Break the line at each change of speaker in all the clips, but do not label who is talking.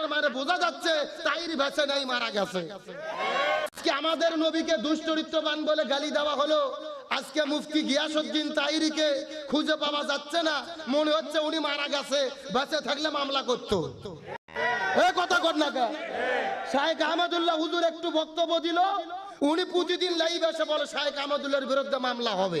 তার মানে বোঝা যাচ্ছে তাইর ভেসে নাই মারা গেছে। আমাদের নবীকে দুশ্চরিত্রবান বলে গালি দেওয়া হলো। আজকে মুফতি গিয়াসুদ্দিন তাইরিকে খুঁজে পাওয়া যাচ্ছে না। মনে হচ্ছে উনি মারা গেছে বেঁচে থাকলে মামলা করতো। একটু বক্তব্য দিল। উনি প্রতিদিন লাইভ এসে বলে শাহেখ আহমদুল্লাহর বিরুদ্ধে মামলা হবে।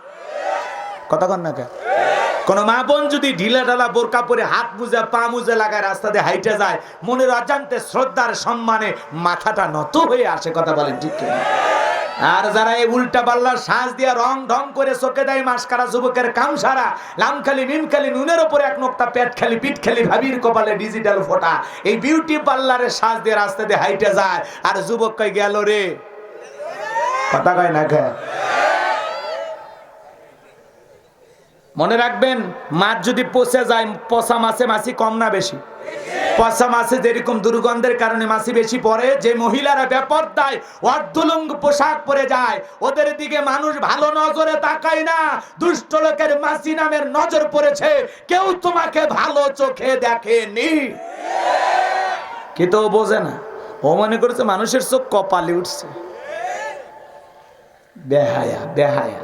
কথা
কন না কে? কোন মা বোন যদি ঢিলা ঢালা বোরকা পরে হাত মুজে, পা মুজে লাগায়, রাস্তা দিয়ে হাইটে যায়, মনের অজান্তে শ্রদ্ধার সম্মানে মাথাটা নত হয়ে আসে, কথা বলেন ঠিক? আর যারা এই উল্টা পাল্লার সাজ দিয়ে রং ঢং করে চোখে দেয়, মাসকারা যুবকের কাম সারা লাম খালি মিম খালি নুনের ওপরে এক নোকটা পেট খালি, পিঠ খালি, ভাবির কপালে ডিজিটাল ফোটা এই বিউটি পার্লারের সাজ দিয়ে রাস্তা দিয়ে হাইটে যায়, আর যুবক কই গেল রে কথা কয় না কে মনে রাখবেন, মাছ যদি পচে যায়, পচা মাছে মাছি কম না বেশি। পচা মাছে যেরকম দুর্গন্ধের কারণে মাছি বেশি পড়ে, যে মহিলারা বেপরদায় অর্ধলঙ্গ পোশাক পরে যায়, ওদের দিকে মানুষ ভালো নজরে তাকায় না। দুষ্ট লোকের মাছি নামের নজর পড়েছে, কেউ তোমাকে ভালো চোখে দেখেনি। কিন্তু ও বোঝে না, ও মনে করছে মানুষের চোখ কপালে উঠছে। বেহায়া বেহায়া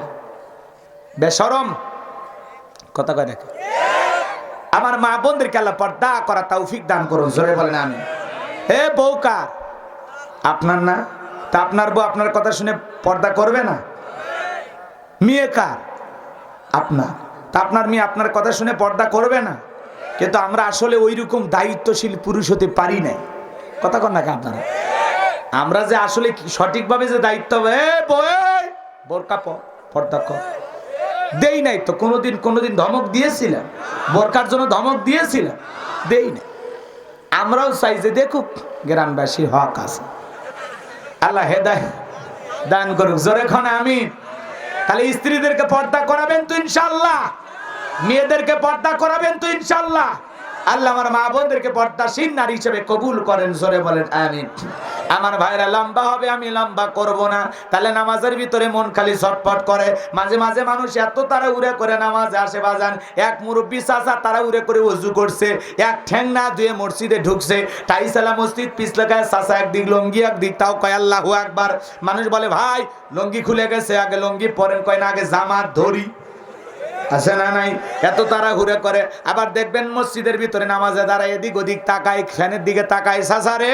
বেসরম কথা কয় দেখে আমার মা বোনদেরকে আল্লাহ পর্দা করা তৌফিক দান করুন, জোরে বলেন আমি হে বউকা, আপনার না? তা আপনার বউ আপনার কথা শুনে পর্দা করবে না? মেয়ে কার? আপনার। তা আপনার মেয়ে আপনার কথা শুনে পর্দা করবে না? কিন্তু আমরা আসলে ওই রকম দায়িত্বশীল পুরুষ হতে পারি নাই। কথা কন না আপনারা? আমরা যে আসলে সঠিকভাবে যে দায়িত্ব বউ বোরকা পর্দা কর। দেই নাই তো, কোনোদিন কোনোদিন ধমক দিয়েছিলাম। বোরকার জন্য ধমক দিয়েছিলাম। দেই নাই। আমরাও চাই যে দেখুক গ্রামবাসীর হক আছে। আল্লাহ হেদায় দান করুক। জোরে খানে আমি তাহলে স্ত্রীদেরকে পর্দা করাবেন তো ইনশাল্লাহ। মেয়েদেরকে পর্দা করাবেন তো ইনশাল্লাহ। আল্লাহ আমার মা বোনদেরকে পর্দাসীন নারী হিসেবে কবুল করেন, জোরে বলেন, আমিন। আমার ভাইরা, লম্বা হবে, আমি লম্বা করব না। তাহলে নামাজের ভিতরে মন খালি ছটফট করে। মাঝে মাঝে মানুষ এত তারা উড়ে করে নামাজে আসে, বাজান। এক মুরব্বী চাচা তারা উড়ে করে উজু করছে। এক ঠ্যাং না ধুয়ে মসজিদে ঢুকছে। টাইসালা মসজিদ পিছলে গায়ে চাচা একদিক, লঙ্গি একদিক, তাও কয় আল্লাহ একবার মানুষ বলে, ভাই, লঙ্গি খুলে গেছে, আগে লঙ্গি পরেন। কয়, না, আগে জামাত ধরি। আছে না নাই? এত তারা ঘুরে করে। আবার দেখবেন মসজিদের ভিতরে নামাজে দাঁড়ায় এদিক ওদিক তাকায়, ফ্যানের দিকে তাকায়। সাসারে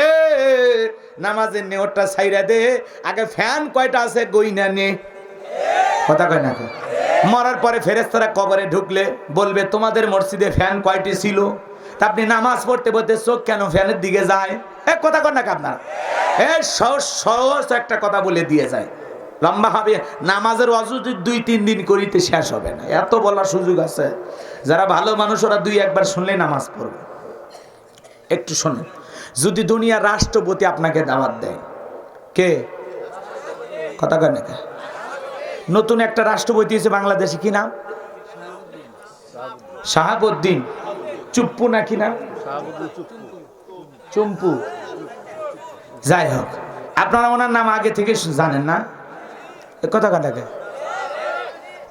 নামাজের নেওয়ারটা সাইরা দে। আগে ফ্যান কয়টা আছে গইনা নে কথা কয় না? মরার পরে ফেরেস্তারা কবরে ঢুকলে বলবে, তোমাদের মসজিদে ফ্যান কয়টি ছিল? তা আপনি নামাজ পড়তে পড়তে চোখ কেন ফ্যানের দিকে যায়? এ, কথা কর না আপনার? এ, সহজ সহজ একটা কথা বলে দিয়ে যায়। লম্বা হবে, নামাজের অজু দুই, তিন দিন করিতে শেষ হবে না। এত বলার সুযোগ আছে। যারা ভালো মানুষ, ওরা দুই, একবার শুনলে নামাজ পড়বে। একটু শোনেন। যদি দুনিয়ার রাষ্ট্রপতি আপনাকে দাওয়াত দেয়, কে? কথা কয় না কে? নতুন একটা রাষ্ট্রপতি হয়েছে বাংলাদেশে, কি নাম? শাহাবুদ্দিন। চুপ্পু না কি নাম? চুম্পু। যাই হোক, আপনারা ওনার নাম আগে থেকে জানেন না? কথা কথাকে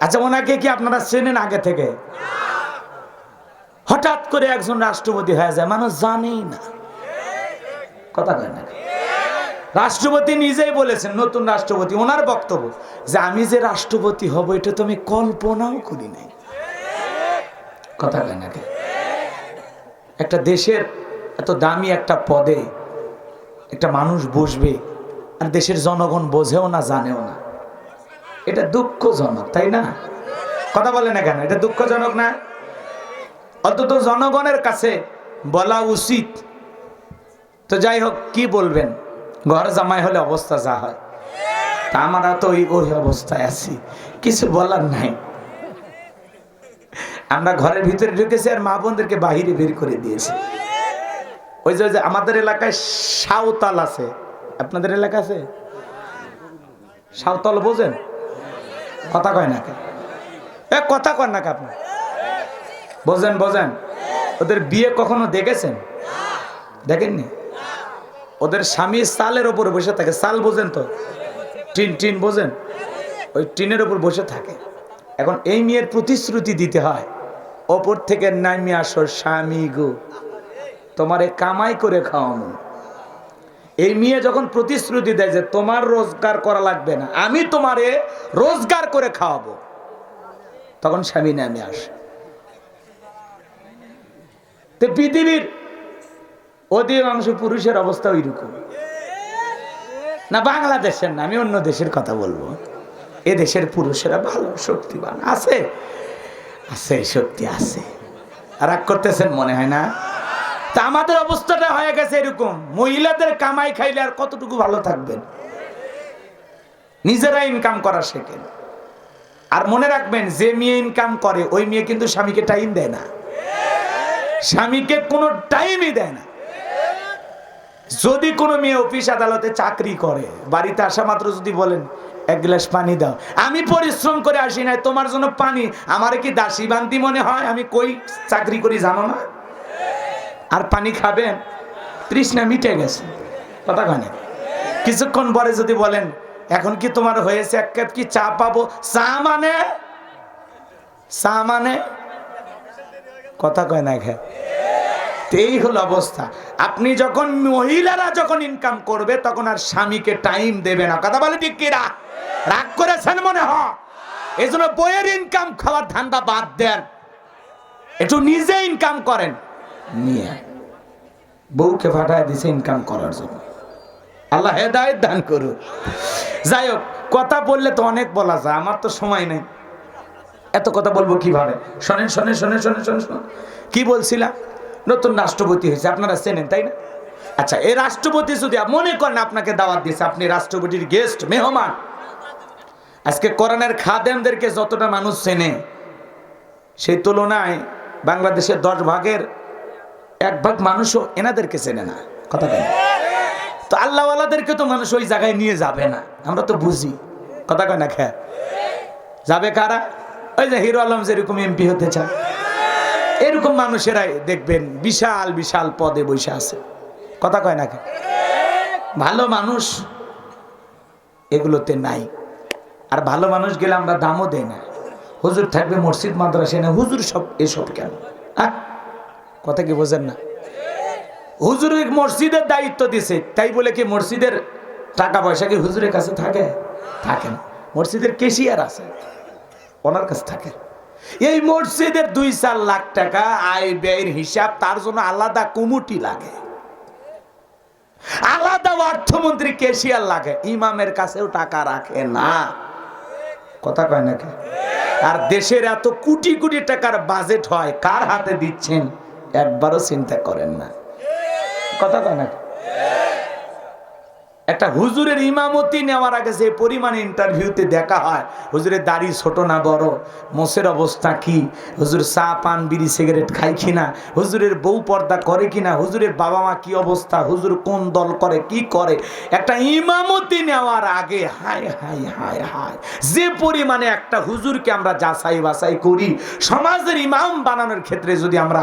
আচ্ছা ওনাকে কি আপনারা চেনেন আগে থেকে? হঠাৎ করে একজন রাষ্ট্রপতি হয়ে যায়, মানুষ জানেই না। কথা কয় না রাষ্ট্রপতি নিজেই বলেছেন, নতুন রাষ্ট্রপতি, ওনার বক্তব্য যে আমি যে রাষ্ট্রপতি হব, এটা তো আমি কল্পনাও করি নাই। কথা কয় না একটা দেশের এত দামি একটা পদে একটা মানুষ বসবে আর দেশের জনগণ বোঝেও না, জানেও না। এটা দুঃখজনক, তাই না? কথা বলে না কেন? এটা দুঃখজনক না? অন্তত জনগণের কাছে বলা উচিত তো যাই হোক কি বলবেন? ঘর জামাই হলে অবস্থা যা হয়। তা আমরা তো ওই ওই অবস্থায় আছি। কিছু বলার নাই। আমরা ঘরের ভিতরে ঢুকেছি আর মা বোনদেরকে বাহিরে বের করে দিয়েছি। ওই যে আমাদের এলাকায় সাঁওতাল আছে। আপনাদের এলাকা আছে? সাঁওতাল বোঝেন? কথা কয় না কে? এ, কথা কয় না কে আপনি? বোঝেন বোঝেন। ওদের বিয়ে কখনো দেখেছেন? দেখেননি? ওদের স্বামী সালের ওপর বসে থাকে। সাল বোঝেন তো? টিন টিন বোঝেন? ওই টিনের ওপর বসে থাকে। এখন এই মেয়ের প্রতিশ্রুতি দিতে হয়, ওপর থেকে নামি আসো স্বামী গো। তোমারে কামাই করে খাওয়ানো এই মেয়ে যখন প্রতিশ্রুতি দেয় যে, তোমার রোজগার করা লাগবে না, আমি তোমারে রোজগার করে খাওয়াবো। তখন স্বামী নামে আসে। পৃথিবীর অধিকাংশ পুরুষের অবস্থা ওইরকম। না, বাংলাদেশের না, আমি অন্য দেশের কথা বলব। এ দেশের পুরুষেরা ভালো, শক্তিবান, আছে। আছে শক্তি আছে। রাগ করতেছেন, মনে হয় না? তা আমাদের অবস্থাটা হয়ে গেছে এরকম। মহিলাদের কামাই খাইলে আর কতটুকু ভালো থাকবেন? নিজেরা ইনকাম করা শেখেন। আর মনে রাখবেন, যে মেয়ে ইনকাম করে, ওই মেয়ে কিন্তু স্বামীকে টাইম দেয় না। স্বামীকে কোনো টাইমই দেয় না। যদি কোনো মেয়ে অফিস আদালতে চাকরি করে, বাড়িতে আসা মাত্র যদি বলেন, এক গ্লাস পানি দাও। আমি পরিশ্রম করে আসি নাই, তোমার জন্য পানি। আমার কি দাসী বান্তি মনে হয়? আমি কই চাকরি করি জানো না? আর পানি খাবেন তৃষ্ণা মিটে গেছে। কথা কানে কিছুক্ষণ পরে যদি বলেন, এখন কি তোমার হয়েছে? এক কাপ কি চা পাবো? চা মানে? চা মানে? কথা কয় না খা এই হলো অবস্থা। আপনি যখন মহিলারা যখন ইনকাম করবে, তখন আর স্বামীকে টাইম দেবে না। কথা বলে ঠিক কিরা রাগ করেছেন মনে হয়? এই জন্য বইয়ের ইনকাম খাওয়ার ধান্দা বাদ দেন। একটু নিজে ইনকাম করেন। নিয়ে বউকে ফাটায় দিছে ইনকাম করার জন্য। আল্লাহ হেদায়ত দান করুন যাই হোক, কথা বললে তো অনেক বলা যায়, আমার তো সময় নেই। এত কথা বলব কীভাবে? শোনেন শোনেন শোনেন শোনেন শোনেন শোনেন। কি বলছিলাম? নতুন রাষ্ট্রপতি হয়েছে, আপনারা চেনেন, তাই না? আচ্ছা এই রাষ্ট্রপতি যদি মনে করেন আপনাকে দাওয়াত দিয়েছে, আপনি রাষ্ট্রপতির গেস্ট মেহমান। আজকে করোনার খাদেমদেরকে যতটা মানুষ চেনে, সেই তুলনায় বাংলাদেশের দশ ভাগের এক ভাগ মানুষও এনাদেরকে চেনে না। কথা কেন তো আল্লাহওয়ালাদেরকে তো মানুষ ওই জায়গায় নিয়ে যাবে না, আমরা তো বুঝি। কথা কয় না খা যাবে কারা? ওই যে হিরো আলম যেরকম এমপি হতে চায়। এরকম মানুষেরাই দেখবেন বিশাল বিশাল পদে বসে আছে। কথা কয় নাকি ভালো মানুষ এগুলোতে নাই। আর ভালো মানুষ গেলে আমরা দামও দেই না। হুজুর থাকবে মসজিদ, মাদ্রাসে না হুজুর সব এসব কেন? কথা কি বোঝেন না? হুজুর মসজিদের দায়িত্ব দিছে, তাই বলে কি মসজিদের টাকা পয়সা কি হুজুরের কাছে থাকে? থাকে না। মসজিদের কেশিয়ার আছে, ওনার কাছে থাকে। এই মসজিদের দুই চার লাখ টাকা আয় ব্যয়ের হিসাব, তার জন্য আলাদা কুমুটি লাগে। আলাদা অর্থমন্ত্রী কেশিয়ার লাগে, ইমামের কাছেও টাকা রাখে না। কথা কয় নাকি? আর দেশের এত কোটি কোটি টাকার বাজেট হয়, কার হাতে দিচ্ছেন? একবারও চিন্তা করেন না। কথা কয় নাকি? একটা হুজুরের ইমামতি নেওয়ার আগে যে পরিমাণে ইন্টারভিউতে দেখা হয়, হুজুরের দাড়ি ছোট না বড়, মোষের অবস্থা কি, হুজুর চা পান, বিড়ি, সিগারেট খায় কিনা, হুজুরের বউ পর্দা করে কিনা, হুজুরের বাবা মা কি অবস্থা, হুজুর কোন দল করে, কি করে? একটা ইমামতি নেওয়ার আগে, হায় হায় হায় হায়, যে পরিমাণে একটা হুজুরকে আমরা যাচাই বাছাই করি, সমাজের ইমাম বানানোর ক্ষেত্রে যদি আমরা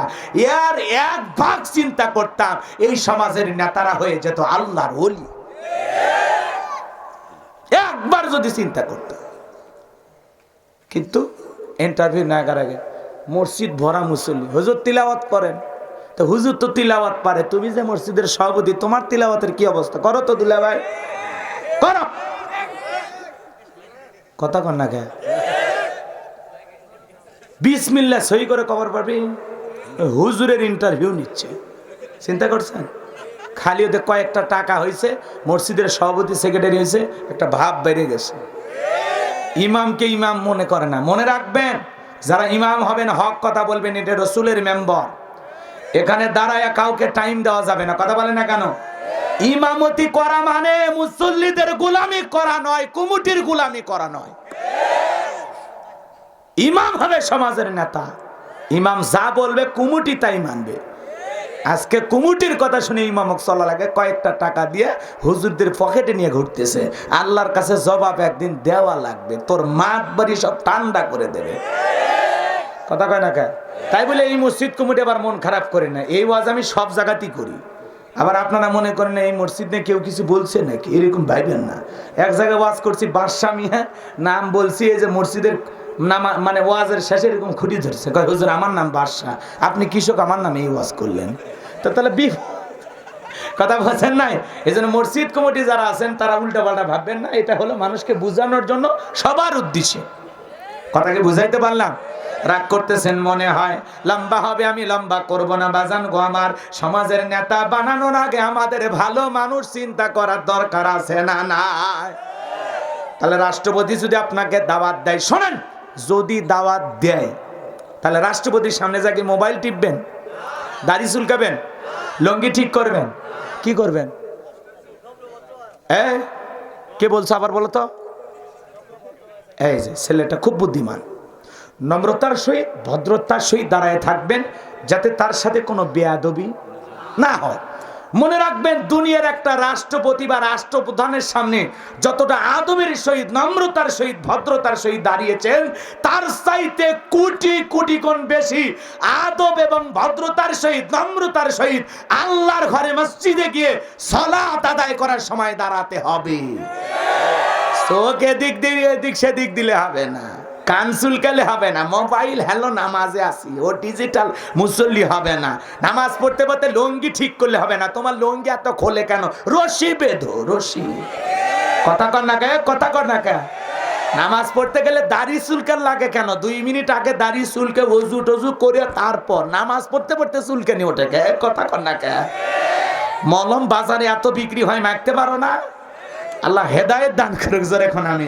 এর এক ভাগ চিন্তা করতাম, এই সমাজের নেতারা হয়ে যেত আল্লাহর ওলি। একবার যদি চিন্তা করতো কিন্তু ইন্টারভিউ না করার আগে মসজিদ ভরা মুসল্লি, হুজুর তিলাওয়াত করেন। তো হুজুর তো তিলাওয়াত পারে, তুমি যে মসজিদের সভাপতি, তোমার তিলাওয়াতের কি অবস্থা? করো তো দিলা ভাই। করো। কথা কর না কে? বিসমিল্লা সই করে কবর পাবি। হুজুরের ইন্টারভিউ নিচ্ছে। চিন্তা করছেন? খালি ওদের কয়েকটা টাকা হয়েছে, মসজিদের সভাপতি সেক্রেটারি হয়েছে, একটা ভাব বেড়ে গেছে। ইমামকে ইমাম মনে করে না, মনে রাখবেন, যারা ইমাম হবেন, হক কথা বলবেন, এটা রসুলের মেম্বর। এখানে দাঁড়ায় কাউকে টাইম দেওয়া যাবে না, কথা বলে না কেন? ইমামতি করা মানে মুসল্লিদের গোলামি করা নয়, কুমুটির গোলামি করা নয়। ইমাম হবে সমাজের নেতা। ইমাম যা বলবে, কুমুটি তাই মানবে। আজকে কুমুটির কথা শুনে ইমামক চলা লাগে কয়েকটা টাকা দিয়ে হুজুরদের পকেটে নিয়ে ঘুরতেছে। আল্লাহর কাছে জবাব একদিন, দেওয়া লাগবে, তোর মাত বাড়ি সব ঠান্ডা করে দেবে। কথা কয় না কে তাই বলে এই মসজিদ কমিটি আবার মন খারাপ করে না। এই ওয়াজ আমি সব জায়গাতেই করি। আবার আপনারা মনে করেন এই মসজিদ নিয়ে কেউ কিছু বলছে নাকি? এরকম ভাইবেন না। এক জায়গায় ওয়াজ করছি বাদশা মিয়া, নাম বলছি, এই যে মসজিদের মানে ওয়াজের শেষে এরকম খুঁটি ধরছে। কয়, হুজুর, আমার নাম বাদশাহ। আপনি কৃষক, আমার নামে এই ওয়াজ করলেন। তো তাহলে বিফ। কথা বলছেন নাই? এই জন্য মসজিদ কমিটি যারা আছেন, তারা উল্টা পাল্টা ভাববেন না। এটা হলো মানুষকে বোঝানোর জন্য সবার উদ্দেশ্যে। কথাকে বুঝাইতে পারলাম? রাগ করতেছেন মনে হয়, লম্বা হবে, আমি লম্বা করব না বাজান গো আমার। সমাজের নেতা বানানোর আগে আমাদের ভালো মানুষ চিন্তা করার দরকার আছে না না তাহলে রাষ্ট্রপতি যদি আপনাকে দাওয়াত দেয়, শোনেন। যদি দাওয়াত দেয়, তাহলে রাষ্ট্রপতির সামনে যাকে মোবাইল টিপবেন, দাড়ি চুলকাবেন, লঙ্গি ঠিক করবেন, কি করবেন? কে বলছো আবার বলো তো? এই যে ছেলেটা খুব বুদ্ধিমান। নম্রতার সহিত, ভদ্রতার সহিত দাঁড়ায় থাকবেন, যাতে তার সাথে কোনো বেয়াদবি না হয়। মনে রাখবেন, দুনিয়ার একটা রাষ্ট্রপতি বা রাষ্ট্রপ্রধানের সামনে যতটা আদমের সহিত, নম্রতার সহিত, ভদ্রতার সহিত দাঁড়িয়েছেন, তার চাইতে কোটি কোটি গুণ বেশি আদব এবং ভদ্রতার সহিত, নম্রতার সহিত আল্লাহর ঘরে মসজিদে গিয়ে সলাত আদায় করার সময় দাঁড়াতে হবে। চোখ এদিক দিয়ে এদিক সেদিক দিলে হবে না। কান চুলকালে হবে না, মোবাইল হ্যালো, নামাজে আসি ও ডিজিটাল মুসল্লি হবে না। নামাজ পড়তে পড়তে লঙ্গি ঠিক করলে হবে না, তোমার লঙ্গি এত খোলে কেন? রশি বেঁধো, রশি। কথা কর না কে, কথা কর না কে। নামাজ পড়তে গেলে দাড়ি চুলকার লাগে কেন? দুই মিনিট আগে দাড়ি চুলকে অজু টজু করে তারপর নামাজ পড়তে পড়তে চুলকানি ওঠে কে? কথা কর না কে। মলম বাজারে এত বিক্রি হয়, মাখতে পারো না? আল্লাহ হেদায়েত দান করুক জোরে এখন আমি।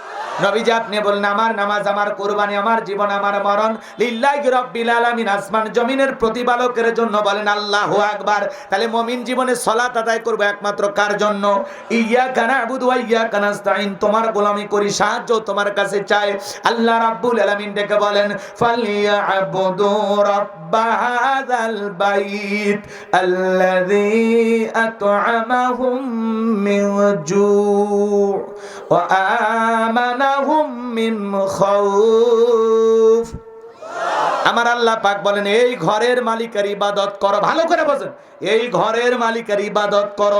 নবীজি আপনি বললেন, আমার নামাজ, আমার কোরবানি, আমার জীবন, আমার মরণ লিল্লাহি রাব্বিল আলামিন। আসমান জমিনের প্রতিপালকের জন্য বলেন, আল্লাহু আকবার। তাহলে মুমিন জীবনে সালাত আদায় করব একমাত্র কার জন্য? ইয়্যাকা না'বুদু ওয়া ইয়্যাকা নাস্তাইন তোমার গোলামি করি, সাহায্য তোমার কাছে চাই। আল্লাহ রাব্বুল আলামিন ডেকে বলেন, ফালিয়াবুদু রাব্ব হাযাল বাইত আল্লাযী আত'আমাহুম মিন জু' আমানাহুম মিন খাউফ আমার আল্লাহ পাক বলেন, এই ঘরের মালিকের ইবাদত করো। ভালো করে বলছেন এই ঘরের মালিকের ইবাদত করো।